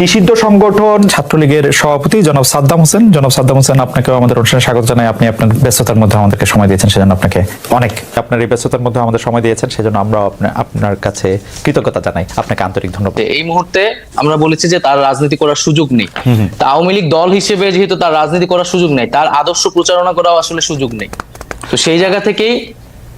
নিষিদ্ধ সংগঠন ছাত্রলীগের সভাপতি জনাব সাদ্দাম হোসেন। জনাব সাদ্দাম হোসেন আপনাকেও আমাদের অনুষ্ঠানে স্বাগত জানাই। আপনি আপনার ব্যস্ততার মধ্যে আমাদেরকে সময় দিয়েছেন সেজন্য আপনাকে অনেক আপনার এই ব্যস্ততার মধ্যে আমাদের সময় দিয়েছেন সেজন্য আমরা আপনার কাছে কৃতজ্ঞতা জানাই। আপনাকে আন্তরিক ধন্যবাদ। এই মুহূর্তে আমরা বলেছি যে তার রাজনীতি করার সুযোগ নেই। তা আওয়ামী লীগ দল হিসেবে যেহেতু তার রাজনীতি করার সুযোগ নেই তার আদর্শ প্রচারণা করাও আসলে সুযোগ নেই। তো সেই জায়গা থেকেই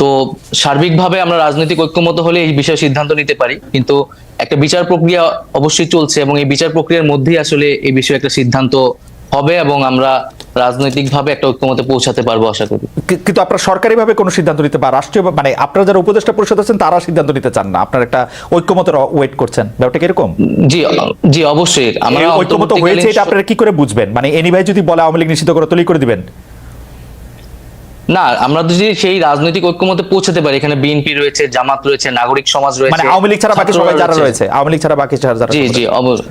তো সার্বিকভাবে আমরা রাজনৈতিক ঐক্যমত হলে এই বিষয়ে সিদ্ধান্ত নিতে পারি। কিন্তু একটা বিচার প্রক্রিয়া অবশ্যই চলছে এবং এই বিচার প্রক্রিয়ার মধ্যেই আসলে এই বিষয়ে একটা সিদ্ধান্ত হবে এবং আমরা রাজনৈতিকভাবে একটা ঐক্যমতে পৌঁছাতে পারব আশা করি। কিন্তু আপনারা সরকারিভাবে কোনো সিদ্ধান্ত নিতে বা রাষ্ট্রীয় মানে আপনারা যারা উপদেষ্টা পরিষদ আছেন তারা সিদ্ধান্ত নিতে চান না? আপনার একটা ঐক্যমতের ওয়েট করছেন। ব্যাপারটা কীরকম জি জি অবশ্যই। আমরা ঐক্যমত হয়েছে এটা আপনারা কি করে বুঝবেন? মানে এনি ভাই যদি বলে আওয়ামী লীগ নিষিদ্ধ করে তৈরি করে দিবেন। না আমরা যদি সেই রাজনৈতিক ঐক্যমতে পৌঁছাতে পারি এখানে বিএনপি রয়েছে জামাত রয়েছে নাগরিক সমাজ রয়েছে মানে আওয়ামী লীগ ছাড়া বাকি সবাই যারা রয়েছে। আওয়ামী লীগ ছাড়া বাকি যারা জি জি অবশ্যই।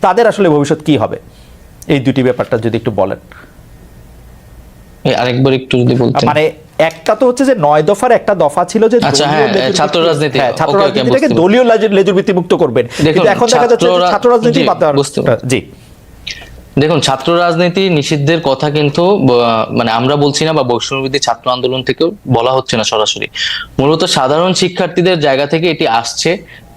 তাদের আসলে ভবিষ্যৎ কি হবে? এই দুটি ব্যাপারটা যদি একটু বলেন। আরেকবার একটু যদি বলতেন। মানে একটা তো হচ্ছে যে নয় দফার একটা দফা ছিল যে আচ্ছা, হ্যাঁ, ছাত্র রাজনীতি। হ্যাঁ, ছাত্র রাজনীতিটাকে দলীয় লেজুর- লেজুর ভিত্তি মুক্ত করবেন। কিন্তু এখন দেখা যাচ্ছে ছাত্র রাজনীতি পারছি। জি। দেখুন ছাত্র রাজনীতি নিষিদ্ধের কথা কিন্তু মানে আমরা বলছি না বা বৈষম্যবিধি ছাত্র আন্দোলন থেকেও বলা হচ্ছে না সরাসরি। মূলত সাধারণ শিক্ষার্থীদের জায়গা থেকে এটি আসছে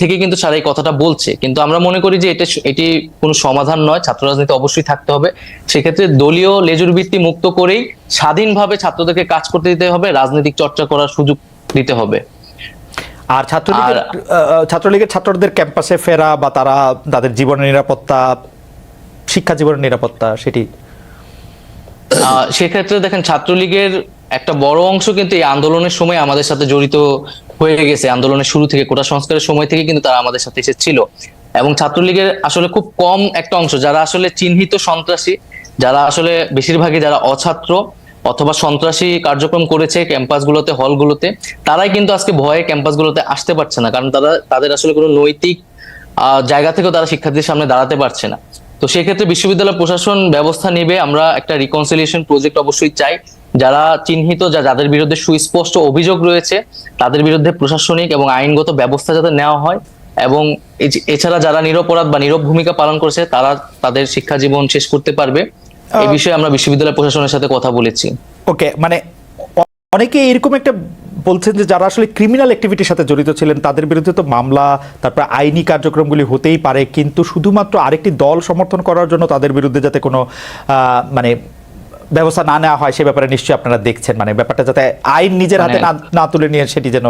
থেকে কিন্তু সারা এই কথাটা বলছে। কিন্তু আমরা মনে করি যে এটা এটি কোনো সমাধান নয় ছাত্র রাজনীতি অবশ্যই থাকতে হবে। সেক্ষেত্রে দলীয় লেজুর ভিত্তি মুক্ত করেই স্বাধীনভাবে ছাত্রদেরকে কাজ করতে দিতে হবে রাজনৈতিক চর্চা করার সুযোগ দিতে হবে। আর ছাত্রলীগের ছাত্রলীগের ছাত্রদের ক্যাম্পাসে ফেরা বা তারা তাদের জীবনের নিরাপত্তা শিক্ষা জীবনের নিরাপত্তা সেটি? সেক্ষেত্রে দেখেন ছাত্রলীগের একটা বড় অংশ কিন্তু এই আন্দোলনের সময় আমাদের সাথে জড়িত হয়ে গেছে। আন্দোলনের শুরু থেকে, কোটা সংস্কারের সময় থেকে কিন্তু তারা আমাদের সাথে এসেছিল। এবং ছাত্রলীগের আসলে খুব কম একটা অংশ, যারা আসলে চিহ্নিত সন্ত্রাসী, যারা আসলে বেশিরভাগই যারা অছাত্র অথবা সন্ত্রাসী কার্যক্রম করেছে ক্যাম্পাসগুলোতে, হলগুলোতে, তারাই কিন্তু আজকে ভয়ে ক্যাম্পাসগুলোতে আসতে পারছে না। কারণ তারা, তাদের আসলে কোনো নৈতিক জায়গা থেকেও তারা শিক্ষার্থীদের সামনে দাঁড়াতে পারছে না। তো সেক্ষেত্রে বিশ্ববিদ্যালয় প্রশাসন ব্যবস্থা নেবে। আমরা একটা রিকনসিলিয়েশন প্রজেক্ট অবশ্যই চাই। যারা চিহ্নিত যা যাদের বিরুদ্ধে সুস্পষ্ট অভিযোগ রয়েছে তাদের বিরুদ্ধে প্রশাসনিক এবং আইনগত ব্যবস্থা যাতে নেওয়া হয় এবং এছাড়া যারা নিরপরাধ বা নীরব ভূমিকা পালন করেছে তারা তাদের শিক্ষা জীবন শেষ করতে পারবে। এই বিষয়ে আমরা বিশ্ববিদ্যালয় প্রশাসনের সাথে কথা বলেছি। ওকে মানে অনেকে এরকম একটা বলছেন যে যারা আসলে ক্রিমিনাল অ্যাক্টিভিটির সাথে জড়িত ছিলেন তাদের বিরুদ্ধে তো মামলা তারপর আইনি কার্যক্রমগুলি হতেই পারে কিন্তু শুধুমাত্র আরেকটি দল সমর্থন করার জন্য তাদের বিরুদ্ধে যাতে কোনো আহ, মানে ব্যবস্থা না নেওয়া হয় সে ব্যাপারে নিশ্চয়ই আপনারা দেখছেন। মানে ব্যাপারটা যাতে আইন নিজের হাতে মানে- না না তুলে নিয়ে সেটি যেন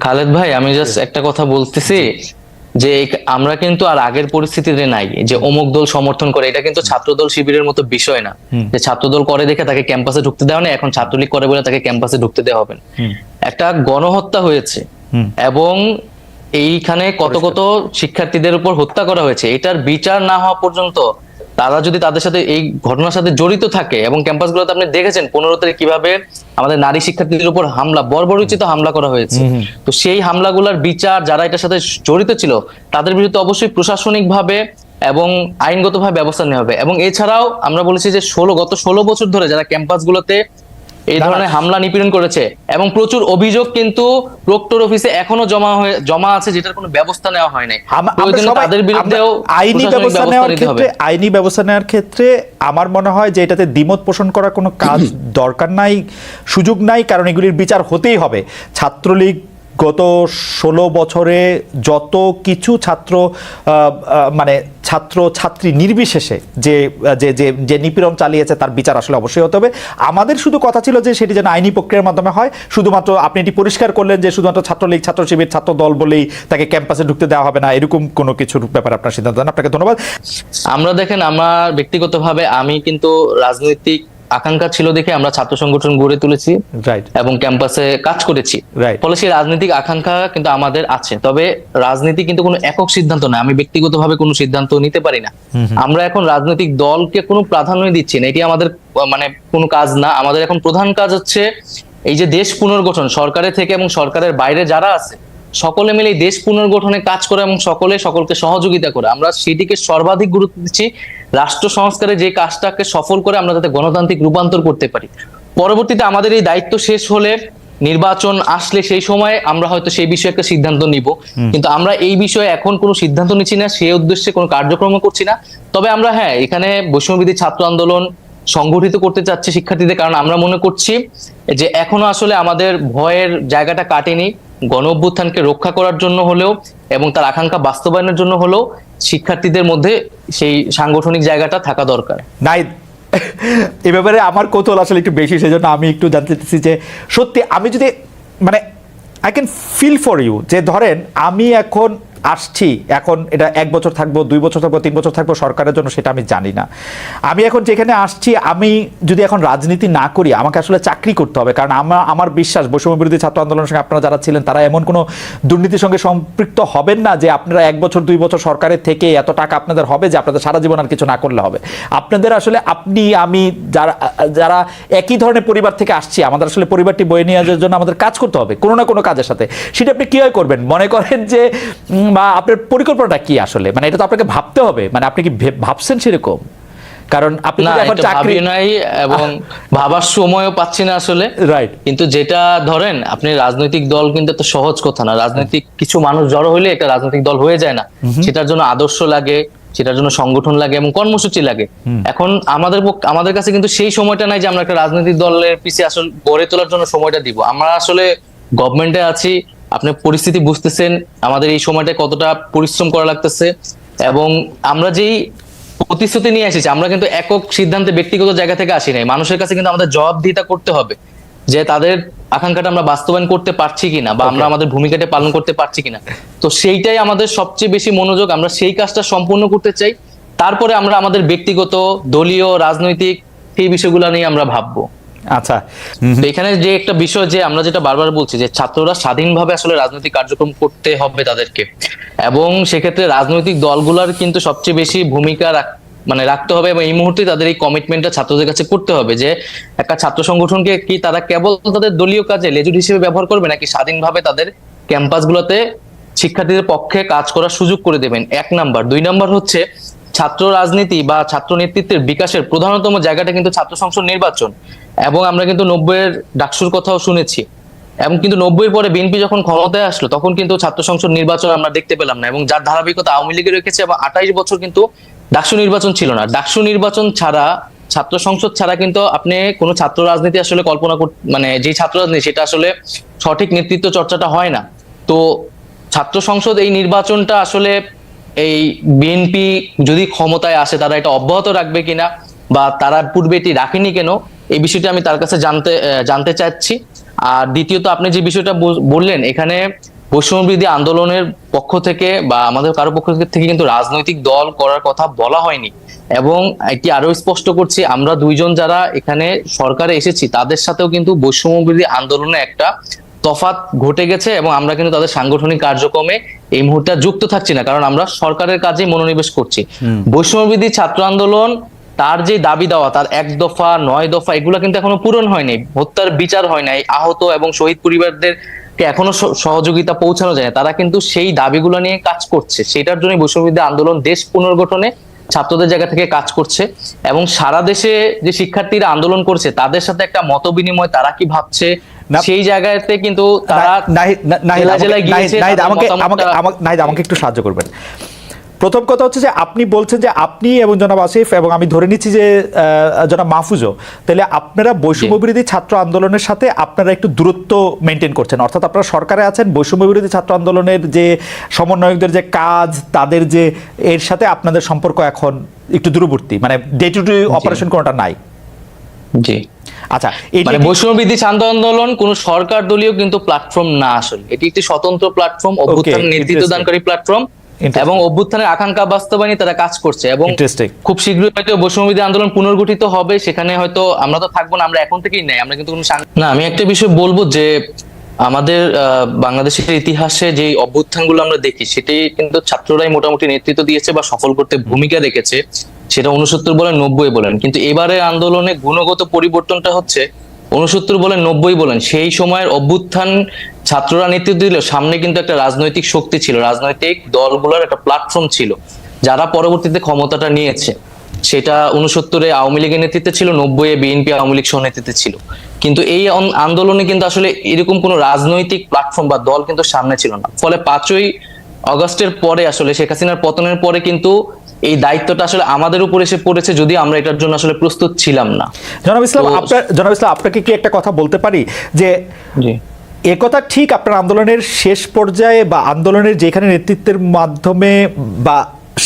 খালেদ ভাই আমি জাস্ট একটা কথা বলতেছি যে আমরা কিন্তু আর আগের পরিস্থিতিতে নাই যে অমুক দল সমর্থন করে। এটা কিন্তু ছাত্রদল শিবিরের মতো বিষয় না। যে ছাত্রদল করে দেখে তাকে ক্যাম্পাসে ঢুকতে দেওয়া না এখন ছাত্রলীগ করে বলে তাকে ক্যাম্পাসে ঢুকতে দেওয়া হবে একটা গণহত্যা হয়েছে এবং এইখানে কত কত শিক্ষার্থীদের উপর হত্যা করা হয়েছে এটার বিচার না হওয়া পর্যন্ত তারা যদি তাদের সাথে এই ঘটনার সাথে জড়িত থাকে এবং ক্যাম্পাস গুলোতে আপনি দেখেছেন পনেরো তারিখ কীভাবে আমাদের নারী শিক্ষার্থীদের উপর হামলা বর্বরোচিত হামলা করা হয়েছে। তো সেই হামলাগুলোর বিচার যারা এটার সাথে জড়িত ছিল তাদের বিরুদ্ধে অবশ্যই প্রশাসনিকভাবে এবং আইনগতভাবে ব্যবস্থা নেওয়া হবে। এবং এছাড়াও আমরা বলেছি যে ষোলো গত ষোলো বছর ধরে যারা ক্যাম্পাসগুলোতে এই। ধরনের হামলা নিপীড়ন করেছে এবং প্রচুর অভিযোগ কিন্তু প্রক্টর অফিসে এখনও জমা হয়ে জমা আছে যেটার কোনো ব্যবস্থা নেওয়া হয় নাই তাদের বিরুদ্ধেও আইনি ব্যবস্থা নেওয়ার ক্ষেত্রে আইনি ব্যবস্থা নেওয়ার ক্ষেত্রে আমার মনে হয় যে এটাতে দ্বিমত পোষণ করার কোনো কাজ দরকার নাই সুযোগ নাই কারণ এগুলির বিচার হতেই হবে। ছাত্রলীগ গত ষোলো বছরে যত কিছু ছাত্র মানে ছাত্র, ছাত্রী নির্বিশেষে যে যে যে যে নিপীড়ন চালিয়েছে তার বিচার আসলে অবশ্যই হতে হবে। আমাদের শুধু কথা ছিল যে সেটি যেন আইনি প্রক্রিয়ার মাধ্যমে হয়। শুধুমাত্র আপনি এটি পরিষ্কার করলেন যে শুধুমাত্র ছাত্রলীগ ছাত্র শিবির ছাত্র দল বলেই তাকে ক্যাম্পাসে ঢুকতে দেওয়া হবে না। এরকম কোনো কিছুর ব্যাপারে আপনার সিদ্ধান্ত নেন? আপনাকে ধন্যবাদ। আমরা দেখেন, আমার ব্যক্তিগতভাবে আমি কিন্তু রাজনৈতিক আকাঙ্ক্ষা ছিল দেখে আমরা ছাত্র সংগঠন গড়ে তুলেছি রাইট এবং ক্যাম্পাসে কাজ করেছি. ফলে সেই রাজনৈতিক আকাঙ্ক্ষা কিন্তু আমাদের আছে। তবে রাজনীতি কিন্তু কোনো একক সিদ্ধান্ত না আমি ব্যক্তিগতভাবে কোনো সিদ্ধান্ত নিতে পারি না। আমরা এখন রাজনৈতিক দলকে কোনো প্রাধান্য দিচ্ছি না এটি আমাদের মানে কোনো কাজ না। আমাদের এখন প্রধান কাজ হচ্ছে এই যে দেশ পুনর্গঠন সরকারের থেকে এবং সরকারের বাইরে যারা আছে সকলে মিলে দেশ পুনর্গঠনে কাজ করে এবং সকলে সকলকে সহযোগিতা করে। আমরা সেটিকে সর্বাধিক গুরুত্ব দিচ্ছি রাষ্ট্র সংস্কারে যে কাজটাকে সফল করে আমরা যাতে গণতান্ত্রিক রূপান্তর করতে পারি। পরবর্তীতে আমাদের এই দায়িত্ব শেষ হলে নির্বাচন আসলে সেই সময় আমরা হয়তো সেই বিষয়ে একটা সিদ্ধান্ত নিব। কিন্তু আমরা এই বিষয়ে এখন কোনো সিদ্ধান্ত নিচ্ছি না সেই উদ্দেশ্যে কোনো কার্যক্রম করছি না। তবে আমরা হ্যাঁ এখানে বৈষম্যবিধি ছাত্র আন্দোলন সংগঠিত করতে চাচ্ছি শিক্ষার্থীদের। কারণ আমরা মনে করছি যে এখনও আসলে আমাদের ভয়ের জায়গাটা কাটেনি। গণ অভ্যুত্থানকে রক্ষা করার জন্য হলেও এবং তার আকাঙ্ক্ষা বাস্তবায়নের জন্য হলেও শিক্ষার্থীদের মধ্যে সেই সাংগঠনিক জায়গাটা থাকা দরকার। নাই এ ব্যাপারে আমার কৌতূহল আসলে একটু বেশি, সেজন্য আমি একটু জানতে চাইছি যে সত্যি আমি যদি মানে I can feel for you যে ধরেন আমি এখন আসছি, এখন এটা এক বছর থাকব, দুই বছর থাকব, তিন বছর থাকব, সরকারের জন্য সেটা আমি জানি না। আমি এখন যেখানে আসছি, আমি যদি এখন রাজনীতি না করি, আমাকে আসলে চাকরি করতে হবে, কারণ আমার আমার বিশ্বাস, বৈষম্য বিরোধী ছাত্র আন্দোলনের সঙ্গে আপনারা যারা ছিলেন, তারা এমন কোনো দুর্নীতির সঙ্গে সম্পৃক্ত হবেন না যে আপনারা এক বছর, দুই বছর সরকারের থেকে এত টাকা আপনাদের হবে যে আপনাদের সারা জীবন আর কিছু না করলে হবে। আপনাদের আসলে, আপনি, আমি, যারা যারা একই ধরনের পরিবার থেকে আসছি, আমাদের আসলে পরিবারটি বয়ে নিয়ে যাওয়ার জন্য আমাদের কাজ করতে হবে, কোনো না কোনো কাজের সাথে। সেটা আপনি কীভাবে করবেন? মনে করেন যে বা আপনার পরিকল্পনাটা কি আসলে? মানে এটা তো আপনাকে ভাবতে হবে। মানে আপনি কি ভাবছেন সেরকম? কারণ আপনি এখন চাকরি নাই এবং ভাবার সময়ও পাচ্ছি না আসলে। রাইট কিন্তু যেটা ধরেন আপনি রাজনৈতিক দল কিন্তু এত সহজ কথা না। রাজনৈতিক কিছু মানুষ জড়ো হইলে একটা রাজনৈতিক দল হয়ে যায় না। সেটার জন্য আদর্শ লাগে সেটার জন্য সংগঠন লাগে এবং কর্মসূচি লাগে। এখন আমাদের আমাদের কাছে কিন্তু সেই সময়টা নাই যে আমরা একটা রাজনৈতিক দলের পিছিয়ে আসলে গড়ে তোলার জন্য সময়টা দিব। আমরা আসলে গভর্নমেন্টে আছি আপনি পরিস্থিতি বুঝতেছেন আমাদের এই সময়টা কতটা পরিশ্রম করা লাগতেছে এবং আমরা যেই প্রতিশ্রুতি নিয়ে এসেছি আমরা কিন্তু একক সিদ্ধান্তে ব্যক্তিগত জায়গা থেকে আসি নাই। মানুষের কাছে কিন্তু আমাদের জবাবদিহিতা করতে হবে যে তাদের আকাঙ্ক্ষাটা আমরা বাস্তবায়ন করতে পারছি কিনা বা আমরা আমাদের ভূমিকাটা পালন করতে পারছি কিনা। তো সেইটাই আমাদের সবচেয়ে বেশি মনোযোগ আমরা সেই কাজটা সম্পূর্ণ করতে চাই। তারপরে আমরা আমাদের ব্যক্তিগত দলীয় রাজনৈতিক সেই বিষয়গুলো নিয়ে আমরা ভাববো। আচ্ছা। এখানে যে একটা বিষয় যে আমরা যেটা বারবার বলছি যে ছাত্ররা স্বাধীনভাবে আসলে রাজনৈতিক কার্যক্রম করতে হবে তাদেরকে। এবং সেক্ষেত্রে রাজনৈতিক দলগুলোর কিন্তু সবচেয়ে বেশি ভূমিকা রাখ- মানে রাখতে হবে এবং এই মুহূর্তে তাদের এই কমিটমেন্টটা ছাত্রদের কাছে করতে হবে যে একটা ছাত্র সংগঠনকে কি তারা কেবল তাদের দলীয় কাজে লেজুর হিসেবে ব্যবহার করবে নাকি স্বাধীনভাবে তাদের ক্যাম্পাসগুলোতে শিক্ষার্থীদের পক্ষে কাজ করার সুযোগ করে দেবেন? এক নাম্বার। দুই নাম্বার হচ্ছে ছাত্র রাজনীতি বা ছাত্র নেতৃত্বের বিকাশের প্রধানতম জায়গাটা কিন্তু ছাত্র সংসদ নির্বাচন। এবং আমরা কিন্তু নব্বইয়ের ডাকসুর কথাও শুনেছি। এবং কিন্তু নব্বই পরে বিএনপি যখন ক্ষমতায় আসলো, তখন কিন্তু ছাত্র সংসদ নির্বাচন আমরা দেখতে পেলাম না। এবং যার ধারাবাহিকতা আওয়ামী লীগে রেখেছে এবং আঠাইশ বছর কিন্তু ডাকসু নির্বাচন ছিল না। ডাকসু নির্বাচন ছাড়া, ছাত্র সংসদ ছাড়া কিন্তু আপনি কোনো ছাত্র রাজনীতি আসলে কল্পনা মানে যে ছাত্র রাজনীতি, সেটা আসলে সঠিক নেতৃত্ব চর্চাটা হয় না। তো ছাত্র সংসদ এই নির্বাচনটা আসলে এই বিএনপি যদি ক্ষমতায় আসে, তারা এটা অব্যাহত রাখবে কিনা বা তারা পূর্বে এটি রাখেনি কেন, এই বিষয়টি আমি তার কাছে জানতে জানতে চাচ্ছি। আর দ্বিতীয়ত, আপনি যে বিষয়টা বল- বললেন, এখানে বৈষম্যবিধি আন্দোলনের পক্ষ থেকে বা আমাদের কারও পক্ষ থেকে কিন্তু রাজনৈতিক দল করার কথা বলা হয়নি। এবং এটি আরও স্পষ্ট করছি, আমরা দুইজন যারা এখানে সরকারে এসেছি, তাদের সাথেও কিন্তু বৈষম্যবিধি আন্দোলনে একটা তফাত ঘটে গেছে এবং আমরা কিন্তু তাদের সাংগঠনিক কার্যক্রমে এই মুহূর্তে যুক্ত থাকছি না কারণ আমরা সরকারের কাজে মনোনিবেশ করছি বৈষম্যবিধি ছাত্র আন্দোলন তার যে দাবি দেওয়া তার এক দফা নয় দফা এগুলো কিন্তু এখনও পূরণ হয়নি হত্যার বিচার হয় নাই আহত এবং শহীদ পরিবারদেরকে এখনও সহযোগিতা পৌঁছানো যায় না। তারা কিন্তু সেই দাবিগুলো নিয়ে কাজ করছে সেটার জন্য বৈষম্যবিধি আন্দোলন দেশ পুনর্গঠনে ছাত্রদের জায়গা থেকে কাজ করছে এবং সারা দেশে যে শিক্ষার্থীরা আন্দোলন করছে তাদের সাথে একটা মত বিনিময় তারা কি ভাবছে সেই জায়গাতে কিন্তু তারা আমাকে- একটু সাহায্য করবেন। প্রথম কথা হচ্ছে যে আপনি বলছেন যে আপনি এবং জনাব আসিফ এবং আমি ধরে নিচ্ছি যে জনাব মাহফুজও তাহলে আপনারা বৈষম্য বিরোধী ছাত্র আন্দোলনের সাথে আপনারা একটু দূরত্ব মেনটেন করছেন। অর্থাৎ আপনারা সরকারে আছেন বৈষম্য বিরোধী ছাত্র আন্দোলনের যে সমন্বয়কদের যে কাজ তাদের যে এর সাথে আপনাদের সম্পর্ক এখন একটু দূরবর্তী। মানে ডে টু ডে অপারেশন কোনোটা নাই। জি। আচ্ছা মানে বৈষম্য বিধি ছাত্র আন্দোলন কোন সরকার দলীয় কিন্তু প্ল্যাটফর্ম না আসলে। এটি একটি স্বতন্ত্র প্ল্যাটফর্ম অভ্যুত্থান নেতৃত্ব দানকারী প্ল্যাটফর্ম এবং অভ্যুত্থানের আকাঙ্ক্ষা বাস্তবায়নে তারা কাজ করছে এবং খুব শীঘ্রই হয়তো বৈষম্য বিধি আন্দোলন পুনর্গঠিত হবে সেখানে হয়তো আমরা তো থাকব না আমরা এখন থেকেই নাই আমরা কিন্তু কোনো না আমি একটা বিষয় বলব যে আমাদের আহ, বাংলাদেশের ইতিহাসে যে অভ্যুত্থানগুলো আমরা দেখি সেটি কিন্তু ছাত্ররাই মোটামুটি নেতৃত্ব দিয়েছে বা সফল করতে ভূমিকা রেখেছে। সেটা উনসত্তর বলেন, নব্বই বলেন। কিন্তু এবারে আন্দোলনে গুণগত পরিবর্তনটা হচ্ছে উনসত্তর বলেন, নব্বই বলেন, সেই সময়ের অভ্যুত্থান ছাত্ররা নেতৃত্ব দিলেও সামনে কিন্তু একটা রাজনৈতিক শক্তি ছিল, রাজনৈতিক দলগুলোর একটা প্ল্যাটফর্ম ছিল, যারা পরবর্তীতে ক্ষমতাটা নিয়েছে। সেটা উনসত্তরে আওয়ামী লীগের নেতৃত্বে ছিল নব্বই বিএনপি আওয়ামী লীগ সহ নেতৃত্বে ছিল। কিন্তু এই আন্দোলনে কিন্তু আসলে এরকম কোনো রাজনৈতিক প্ল্যাটফর্ম বা দল কিন্তু সামনে ছিল না। ফলে পাঁচই অগস্টের পরে আসলে শেখ হাসিনার পতনের পরে কিন্তু এই দায়িত্বটা আসলে আমাদের উপর এসে পড়েছে যদি আমরা এটার জন্য আসলে প্রস্তুত ছিলাম না। জনাব ইসলাম আপনার জনাব ইসলাম আপনাকে কি একটা কথা বলতে পারি? যে জি। একথা ঠিক আপনার আন্দোলনের শেষ পর্যায়ে বা আন্দোলনের যেখানে নেতৃত্বের মাধ্যমে বা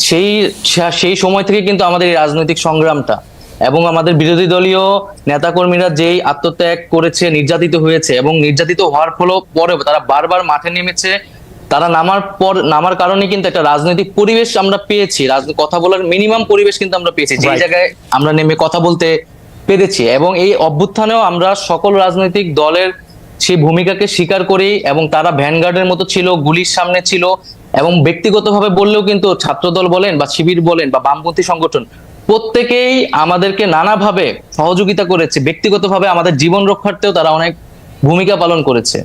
সেই সেই সময় থেকে কিন্তু আমাদের এই রাজনৈতিক সংগ্রামটা এবং আমাদের বিরোধী দলীয় নেতাকর্মীরা যেই আত্মত্যাগ করেছে নির্যাতিত হয়েছে এবং নির্যাতিত হওয়ার ফলে পরেও তারা বারবার মাঠে নেমেছে। তারা নামার পর নামার কারণে কিন্তু একটা রাজনৈতিক পরিবেশ আমরা পেয়েছি। কথা বলার মিনিমাম পরিবেশ কিন্তু আমরা পেয়েছি। যে জায়গায় আমরা নেমে কথা বলতে পেরেছি এবং এই অভ্যুত্থানেও আমরা সকল রাজনৈতিক দলের সেই ভূমিকাকে স্বীকার করি এবং তারা ভ্যানগার্ডের মতো ছিল গুলির সামনে ছিল এবং ব্যক্তিগতভাবে বললেও কিন্তু ছাত্রদল বলেন বা শিবির বলেন বা বামপন্থী সংগঠন, প্রত্যেকেই আমাদেরকে নানাভাবে সহযোগিতা করেছে। ব্যক্তিগতভাবে আমাদের জীবন রক্ষার্থেও তারা অনেক ভূমিকা পালন করেছে।